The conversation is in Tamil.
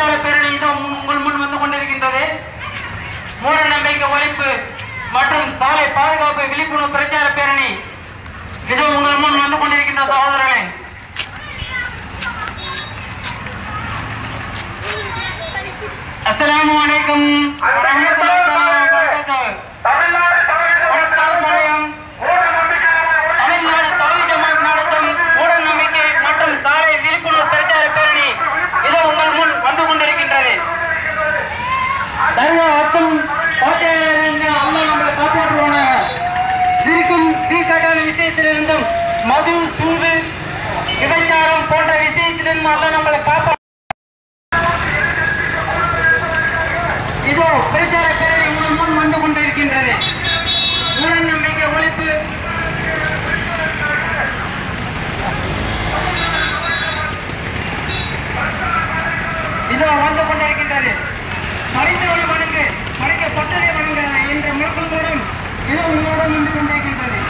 பிரச்சார பேரணி உங்கள் முன் வந்து கொண்டிருக்கின்றது. மூட நம்பிக்கை ஒழிப்பு மற்றும் சாலை பாதுகாப்பு விழிப்புணர்வு பிரச்சார பேரணி. இது உங்கள் முன் வந்து கொண்டிருக்கின்ற சகோதரர்களே. அஸ்லாம் வலைக்கம் தங்க வட்டம் கோட்டையிலிருந்து அம்மா நம்மளை காப்பாற்றுவான. இருக்கும் தீக்கட்டான விஷயத்திலிருந்தும் மது சூது விபச்சாரம் போன்ற விஷயத்திலிருந்து அல்ல நம்மளை காப்பா இதோ பிரச்சார பேரணி உங்கள் வந்து கொண்டிருக்கின்றது. ஊரன் நம்பிக்கை ஒழிப்பு. இதோ Thank you.